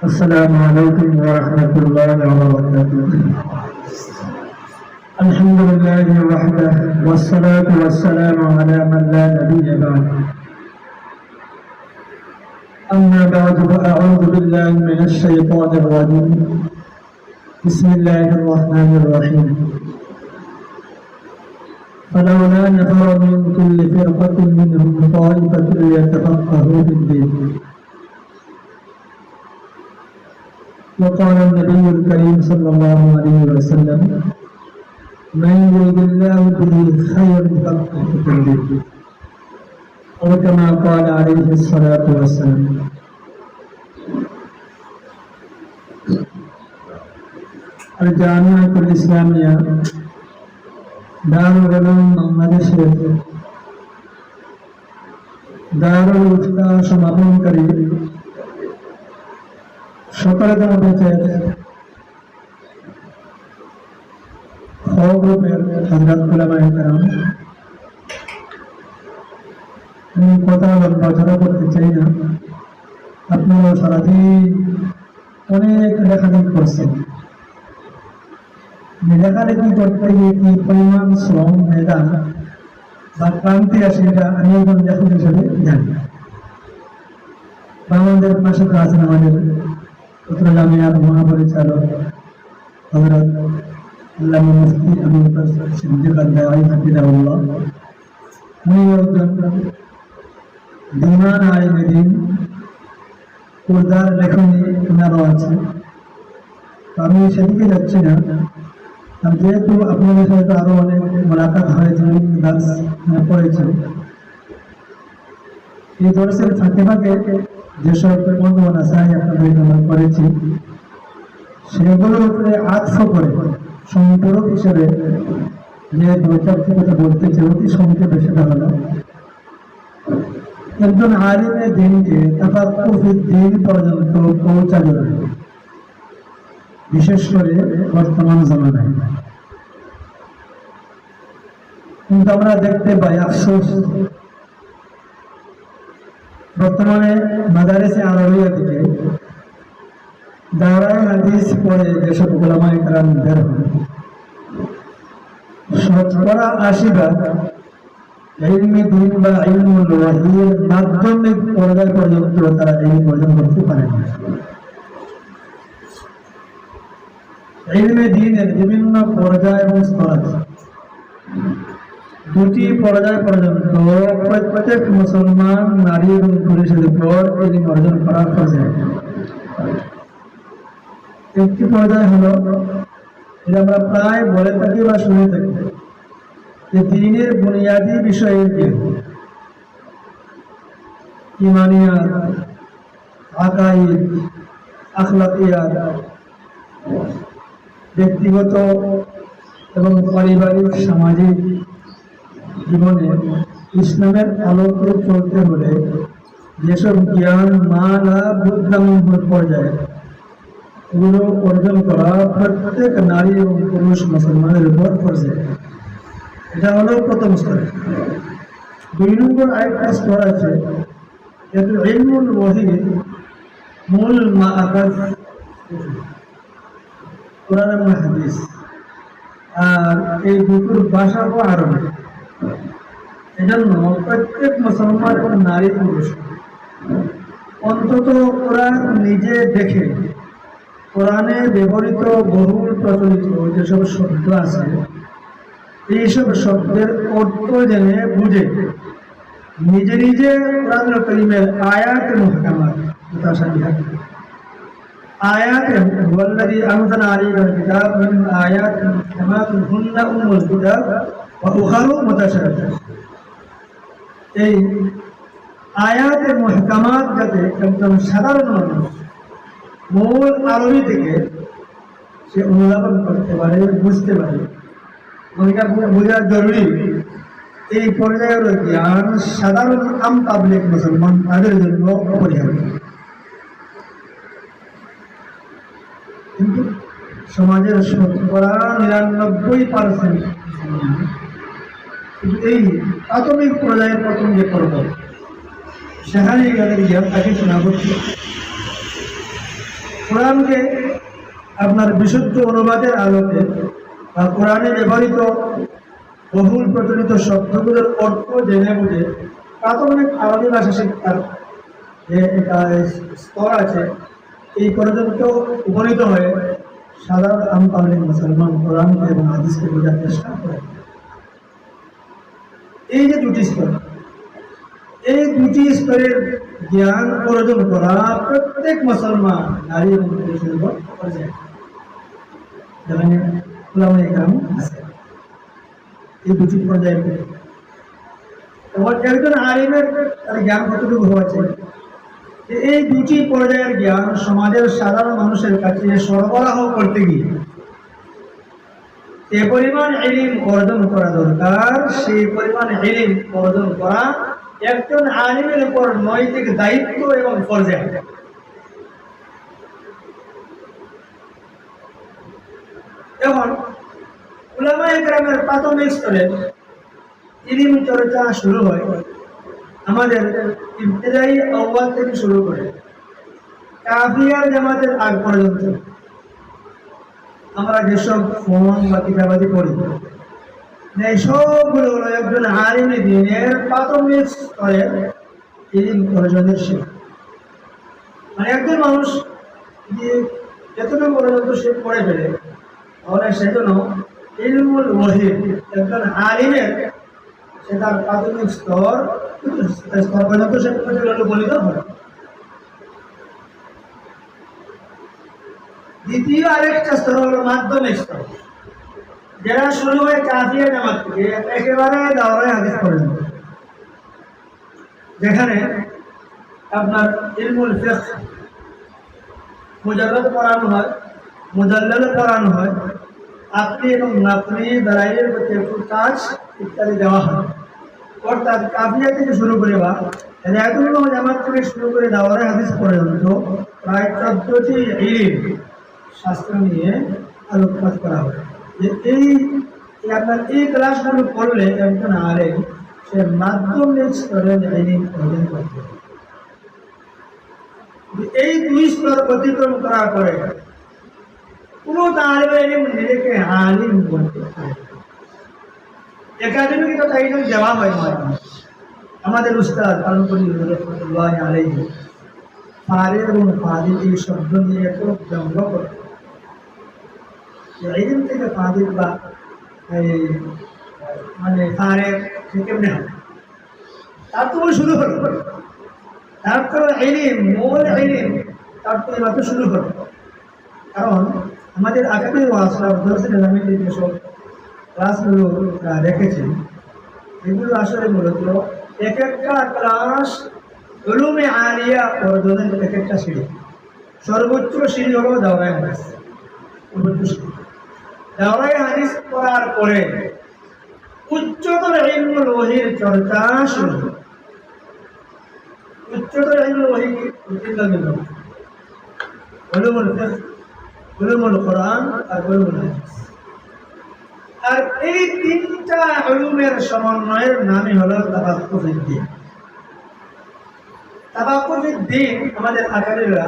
السلام عليكم ورحمة الله وبركاته. الحمد لله وحده والصلاة والسلام على من لا نبي بعد. أما بعد فأعوذ بالله من الشيطان الرجيم. بسم الله الرحمن الرحيم. فلولا نفر من كل فرقة منهم طائفة ليتفقهوا في الدين. وقال النبي الكريم صلى الله عليه وسلم من يريد الله به خير يفقهه في الدين وكما قال عليه الصلاة والسلام الجامعة الإسلامية دار العلوم বাংলাদেশের দারুল উফতা সমাপনকারী হজরত গুলামায় কারণ আমি করতে চাই না। অনেক লেখালেখি করছেন। করতে গিয়ে কি পরিমাণ শ্রম মেধা বা ক্লান্তি এটা আমি একজন লেখক হিসেবে জানি। বা আমাদের পাশে আছেন আমাদের জামিয়ার মহাপরিচালক হজরত আল্লাহ মুফতি আবুল কাসর সিদ্দিক আল্লাহ হাফিজাহুল্লাহ। উনি একজন দিমান ওনারও আছে। আমি সেদিকে যাচ্ছি না। আর যেহেতু আপনাদের সাথে আরও অনেক মোলাকাত হয়েছে দাস পড়েছেন এই দর্শের ফাঁকে ফাঁকে যেসব বন্ধুবান সাহায্য আপনাদের করেছি সেগুলোর উপরে করে সম্পূরক হিসেবে যে কথা বলতে চাই, অতি সংক্ষেপে সেটা হলো, একজন দিনকে তাফাকুফি দিন পর্যন্ত যায় বিশেষ করে বর্তমান জমানায়। কিন্তু আমরা দেখতে পাই, আফসোস বর্তমানে মাদারেসে আরবিয়া থেকে দাওরায় হাদিস পড়ে যেসব গোলামাই কারাম বের হয় শতকরা আশি ভাগ দিন বা ইলমুল ওয়াহির মাধ্যমিক পর্যায় পর্যন্ত তারা এই অর্জন করতে পারে না। ইলমে দিনের বিভিন্ন পর্যায় এবং স্তর আছে। দুটি পর্যায় পর্যন্ত প্রত্যেক মুসলমান নারী এবং পুরুষের উপর ইলম অর্জন করার পর্যায়ে একটি পর্যায় হলো এটা আমরা প্রায় বলে থাকি বা শুনে থাকি যে দিনের বুনিয়াদী বিষয়ের জ্ঞান ইমানিয়াত, আকাইদ, আখলাকিয়াত, ব্যক্তিগত এবং পারিবারিক, সামাজিক জীবনে ইসলামের আলোকে চলতে হলে যেসব জ্ঞান, মান আর বুদ্ধামূল পর্যায়ে এগুলো অর্জন করা প্রত্যেক নারী এবং পুরুষ মুসলমানের উপর পর্যায়ে এটা হলো প্রথম স্তর। দুই নম্বর আরেকটা স্তর আছে, যেহেতু ইলমুল ওয়াহি মূল মা আকাশ কোরআন হাদিস। আর এই দুটোর ভাষা ও আরবি। এজন্য প্রত্যেক মুসলমান এবং নারী পুরুষ অন্তত কোরআন নিজে দেখে কোরআনে ব্যবহৃত বহুল প্রচলিত যেসব শব্দ আছে এইসব শব্দের অর্থ জেনে বুঝে নিজে নিজে কোরআন করিমের আয়াত মহকামাত মুতাশাবিহাত آيات هو الذي أنزل عليك الكتاب من آيات محكمات هن أم الكتاب ওখানেও মোতাসার এই আয়াতের মহকামাত যাতে একজন সাধারণ মানুষ মূল আরবি থেকে সে অনুধাবন করতে পারে, বুঝতে পারে। এটা বোঝা জরুরি। এই পর্যায়ের জ্ঞান সাধারণ আম পাবলিক মুসলমান তাদের জন্য অপরিহার্য। সমাজের শতকরা নিরানব্বই পার্সেন্ট এই প্রাথমিক পর্যায়ের প্রথম যে পর্ব, সেখানে গেলে জ্ঞান তাকে শোনা করছে। কোরআনকে আপনার বিশুদ্ধ অনুবাদের আলোকে বা কোরআনে ব্যবহৃত বহুল প্রচলিত শব্দগুলোর অর্থ জেনে বুঝে প্রাথমিক আরবি ভাষা শিক্ষার যে একটা স্তর আছে, এই পর্যন্ত উপনীত হয়ে সাধারণ আমপাবলিক মুসলমান কোরআনকে এবং হাদিসকে বোঝার চেষ্টা করে। এই যে দুটি স্তর, এই দুটি স্তরের জ্ঞান অর্জন করা প্রত্যেক মুসলমান নারী এবং পুরুষের উপর আছে। এই দুটি পর্যায়ে একজন আলিমের তার জ্ঞান কতটুকু এই দুটি পর্যায়ের জ্ঞান সমাজের সাধারণ মানুষের কাছে সরবরাহ করতে গিয়ে যে পরিমাণ এলিম অর্জন করা দরকার সেই পরিমাণ এলিম অর্জন করা একজন আলিমের উপর নৈতিক দায়িত্ব এবং পর্যায় উলামা একরামের প্রাথমিক স্তরে ইলিম চর্চা শুরু হয় আমাদের ইবতদায়ী থেকে শুরু করে কাফিয়ার জামাতের আগ পর্যন্ত। আমরা যেসব ফোন বা কিতাবাদি পড়ি, এই সবগুলো হলো একজন আলিমী দিনের প্রাথমিক স্তরে ইলিম অর্জনের শিক্ষা মানে একজন মানুষ যে যতটুকু পর্যন্ত সে পড়ে ফেলে, তাহলে সেজন্য ইলমুল ওয়াহিদ, একজন আলিমের সে তার প্রাথমিক স্তর স্তর পর্যন্ত সে বলিত হয় দ্বিতীয় আরেকটা স্তর হলো মাধ্যমিক স্তর। যারা শুরু হয় কাফিয়া জামাত থেকে, একেবারে দাওরায় হাদিস পর্যন্ত যেখানে আপনার ইলমুল ফিকহ মুজাল্লাদ পড়ানো হয় মুজাল্লাদ পড়ানো হয়। আপনি এবং নাতনি দাঁড়াইয়ের প্রতি একটু কাজ ইত্যাদি দেওয়া হয়। অর্থাৎ কাফিয়া থেকে শুরু করে বা রায়তুল জামাত থেকে শুরু করে দাওয়ারে হাদিস পর্যন্ত প্রায় চোদ্দটি ইলিম শাস্ত্র নিয়ে আলোকপাত করা হয় যে এই আপনার এই ক্লাসগুলো পড়লে একজন আলেম, সে মাধ্যমিক স্তরে ইলিম অর্জন করতে। এই দুই স্তর অতিক্রম করার পরে কোনো তালিব ইলিম নিজেকে আলিম বলতে পারে। একাডেমিক তো টাইটেল দেওয়া হয় আমাদের উস্তাদ পালনকরি রহমতুল্লাহ আলাইহি, ফারিদ এবং ফাদিল এই শব্দ নিয়ে এত ব্যঙ্গ করে ইলিম থেকে ফাদিল বা এই মানে ফারের কেমনে হবে তার তো শুরু হলো তার তো এলিম মূল এলিম তার তো এবার তো শুরু হলো কারণ আমাদের আগামী ওয়াসলাম দর্শন ইসলামের যেসব ক্লাসগুলো রেখেছেন এগুলো আসলে মূলত এক একটা ক্লাস উলুমে আলিয়া অর্জনের এক একটা সিঁড়ি সর্বোচ্চ সিঁড়ি হলো দাওয়ায় সর্বোচ্চ সিঁড়ি করার পরে উচ্চতর ইলমুল চর্চা শুরু উচ্চতর আর এই তিনটা উলুমের সমন্বয়ের নামই হলো তাবাক্কুফের দিন তাবাক্কুফের দিন আমাদের আকারেরা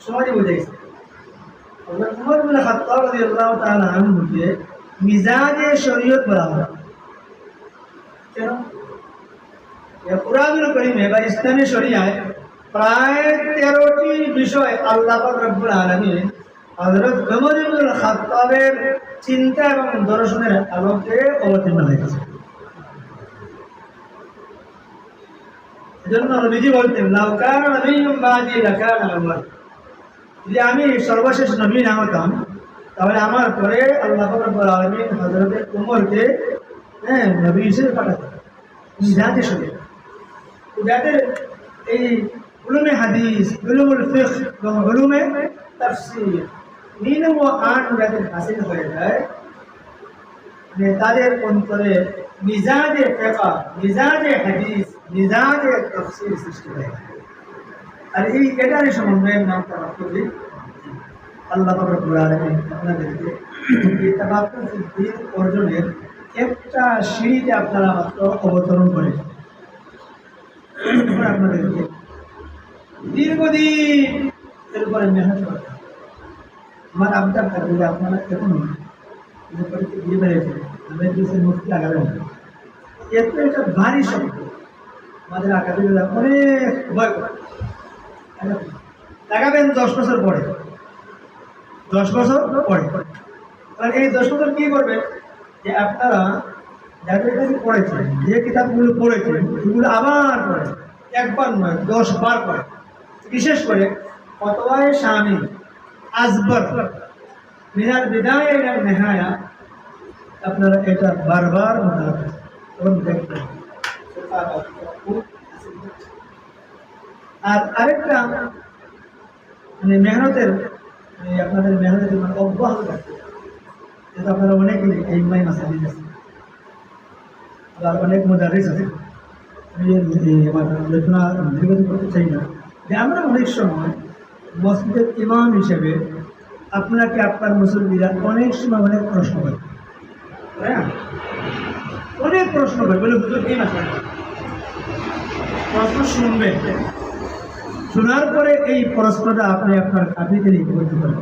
সমাজে বুঝেছে উমর বিন খাত্তাব রাদিয়াল্লাহু তাআলা আনহুকে মিজাজে শরীয়ত বলা হয়। কেন? কোরআনুল করিমে বা প্রায় তেরোটি বিষয় আল্লাহ রব্বুল আলমী হজরত চিন্তা এবং দর্শনের আলোকে অবতীর্ণ হয়েছে। এজন্য নবীজি বলতেন লাউকান নবীম বাদি লাকান উমর। যদি আমি সর্বশেষ নবী না হতাম, তাহলে আমার পরে আল্লাহ রব্বুল আলমিন হজরতের উমরকে হ্যাঁ নবী হিসেবে পাঠাতেন। যাদের এই উলুমে হাদিস, উলুমুল ফিকহ এবং উলুমে তাফসীর মিন ও আন যাদের হাসিল হয়ে যায়। মানে তাদের অন্তরে মিজাজে ফিকহ মিজাজে হাদিস মিজাজে তাফসীর সৃষ্টি হয়ে যায়। আর এই এটারই সমন্বয়ের নাম তাবাক্কুফি আল্লাহ রব্বুল আলামিন আপনাদেরকে অর্জনের একটা সিঁড়িতে আপনারা মাত্র অবতরণ করে আপনাদেরকে দীর্ঘদিন এর উপরে মেহনত হবে। আমার আবদার থাকবে আপনারা এখন দিয়ে। এত এটা ভারী শব্দ আমাদের আকাদেমিরা অনেক ভয় করে লাগাবেন দশ বছর পরে। দশ বছর পরে। কারণ এই দশ বছর কি করবেন যে আপনারা যাদের কাছে পড়েছেন, যে কিতাবগুলো পড়েছেন, সেগুলো আবার পড়ে, একবার নয়, দশ বার পড়ে। বিশেষ করে ফতোয়ায় স্বামী আজবর, মিনার বিদায় নেহায়া, আপনারা এটা বারবার মনে এবং দেখবেন। আর আরেকটা মানে মেহনতের মানে আপনাদের মেহনতের মানে অব্যাহত রাখতে। যেহেতু আপনারা অনেকে এই মাই মাসালি আছে। আবার অনেক মোদারিস আছে। আমার আলোচনা দীর্ঘত করতে চাই না, যে আমরা অনেক সময় মসজিদের ইমাম হিসেবে আপনাকে, আপনার মুসল্লিরা অনেক সময় অনেক প্রশ্ন করে। না? অনেক প্রশ্ন করে, বলে হুজুর এই মাসে? প্রশ্ন শুনবে। শোনার পরে এই প্রশ্নটা আপনি আপনার কাবিতে লিখে করতে পারেন।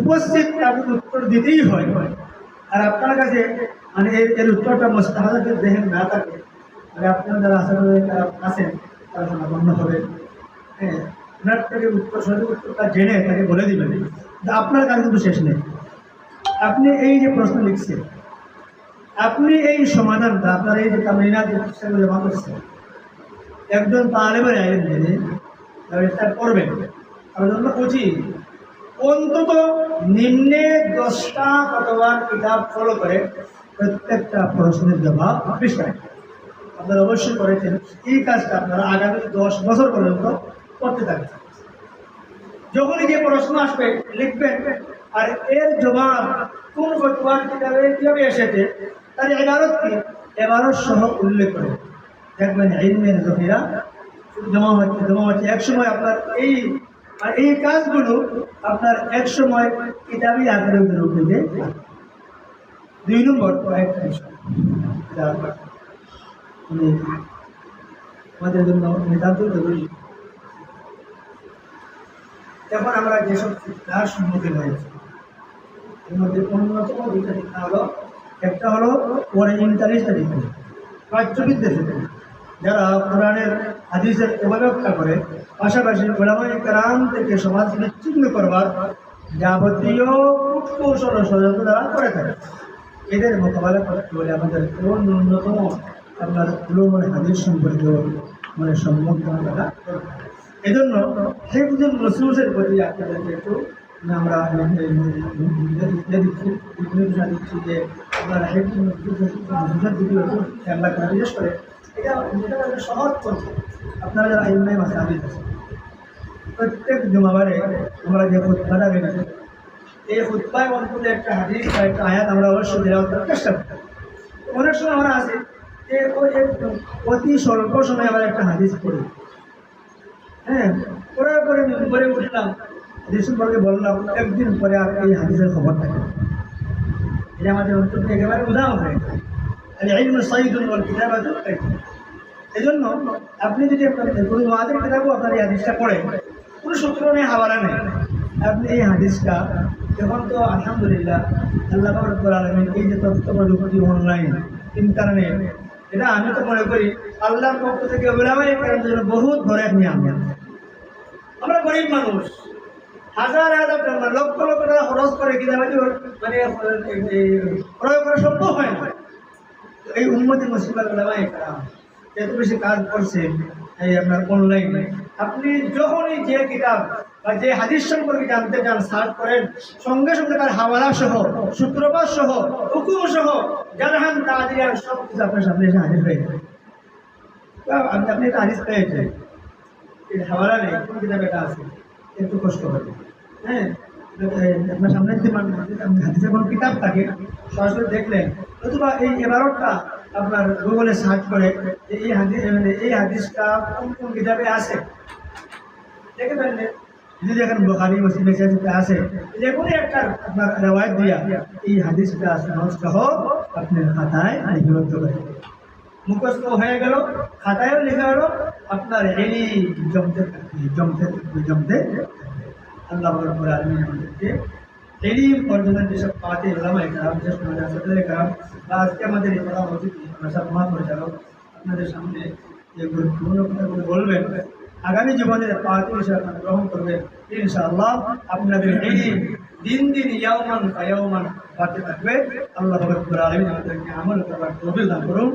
উপস্থিত আপনি উত্তর দিতেই হয়, আর আপনার কাছে মানে এর এর উত্তরটা মোস্তাহাদের দেহেন না থাকে মানে আপনার যারা আশা করে তারা তারা সমাপন্ন হবে। হ্যাঁ ওনার উত্তর, সঠিক উত্তরটা জেনে তাকে বলে দিবেন। আপনার কাজ কিন্তু শেষ নেই। আপনি এই যে প্রশ্ন লিখছেন, আপনি এই সমাধানটা আপনার এই যে তামিলনাড়ু পুস্তকে জমা করছেন একজন তালেবের আইন জেনে এটা করবেন। তার জন্য উচিত অন্তত নিম্নে দশটা অথবা কিতাব ফলো করে প্রত্যেকটা প্রশ্নের জবাব পৃষ্ঠায় আপনারা অবশ্যই করেছেন। এই কাজটা আপনারা আগামী দশ বছর পর্যন্ত করতে থাকবেন। যখনই যে প্রশ্ন আসবে, লিখবেন, আর এর জবাব কোন ফতোয়ার কিতাবে কীভাবে এসেছে, তার এগারত কি এগারত সহ উল্লেখ করে দেখবেন ইলমের জহিরা। জমা হচ্ছে জমা হচ্ছে একসময় আপনার এই, আর এই কাজগুলো আপনার একসময় কিতাবই আকারে রূপে দিয়ে দুই নম্বর কয়েকটা বিষয় মানে আমাদের জন্য নিতান্ত জরুরি। এখন আমরা যেসব শিক্ষার সম্মুখীন হয়েছি, এর মধ্যে অন্যতম দুইটা শিক্ষা হলো, একটা হলো ওরিয়েন্টালিস্ট দিকে প্রাচ্যবিদ্যা থেকে যারা কোরআনের হাদিসের অবব্যাখ্যা করে পাশাপাশি ওলামাই কারাম থেকে সমাজ বিচ্ছিন্ন করবার যাবতীয় কৌশল ও ষড়যন্ত্র দ্বারা করে থাকে এদের মোকাবেলা করতে হলে আমাদের কোন ন্যূনতম আপনার উলুমনে হাদিস সম্পর্কে মানে সম্মুখ থাকা এই জন্য হেফজুল রসুলের প্রতি আপনাদেরকে একটু আমরা ইয়ে দিচ্ছি যে আপনারা হেফজুল রসুলের দিকে খেয়াল রাখবেন বিশেষ করে এটা মোটামুটি সহজ করছে আপনারা যারা আইমাই মাসে আমিন আছেন, প্রত্যেক জুমাবারে আমরা যে খুদ্া না এই খুদ্ায় অন্তত একটা হাদিস বা একটা আয়াত আমরা অবশ্যই দেওয়া করার চেষ্টা করতাম অনেক সময় আমরা আছি অতি স্বল্প সময় আমরা একটা হাদিস পড়ি। হ্যাঁ পড়ার পরে পরে উঠলাম, হাদিস সম্পর্কে বললাম, একদিন পরে আর এই হাদিসের খবর থাকে এটা আমাদের অন্তত একেবারে উদাহরণ হয়ে গেল আর এই সাইদুল কিতাবাত এই জন্য আপনি যদি কোনো মাদের কিতাবও আপনার এই হাদিসটা পড়েন কোনো সূত্র নেই, হাওয়ালা নেই। আপনি এই হাদিসটা এখন তো, আলহামদুলিল্লাহ, আল্লাহ রব্বুল আলমিন এই যে তথ্য প্রযুক্তি অনলাইন, ইন্টারনেট, এটা আমি তো মনে করি আল্লাহর পক্ষ থেকে ওলামাই কারণ জন্য বহুত ধরে নিয়ে আমি আমরা গরিব মানুষ। হাজার হাজার টাকা লক্ষ লক্ষ টাকা খরচ করে কিতাবাটি মানে প্রয়োগ করা সম্ভব হয় না। এই উন্মতি মুসিবাত ওলামাই কারাম। এত বেশি কাজ করছেন এই আপনার অনলাইনে আপনি যখনই যে কিতাব বা যে হাদিস সম্পর্কে জানতে চান সার্চ করেন, সঙ্গে সঙ্গে তার হাওয়ালা সহ, সূত্রপাত সহ, হুকুম সহ জারহান তাজিয়ান সব কিছু আপনার সামনে এসে হাজির হয়ে যাবে। আপনি আপনি একটা হাদিস পেয়েছেন। হাওয়ালা নেই, কোন কিতাব এটা আছে? একটু কষ্ট হবে হ্যাঁ? আপনার সামনে যদি হাদিসের কোনো কিতাব থাকে, সরাসরি দেখলেন, অথবা এই এবারটা আপনার গুগলে সার্চ করে এই হাদিস মানে এই হাদিসটা কোন কোন কিতাবে ফেললেন যদি দেখেন বোখারি, মুসলিম ইসলামে আছে, যে কোনো একটা আপনার রেওয়ায়ত দিয়া এই হাদিসটা সহ আপনার খাতায় লিপিবদ্ধ করে মুখস্থ হয়ে গেল, খাতায়ও লেখা হলো, আপনার এলি জমতে জমতে জমতে আল্লাহ আমাদেরকে এলিম অর্জনের যেসব পাতে ওলামায়ে কেরাম বিশেষ করে মাদ্রাসাদের কেরাম বা আজকে আমাদের এই আপনাদের সামনে আগামী জীবনে পাতে গ্রহণ করবেন, ইনশাআল্লাহ আপনাদের এলিম দিন দিন ইয়াওমান বাড়তে থাকবে। আল্লাহ আমাদেরকে আমল করুন।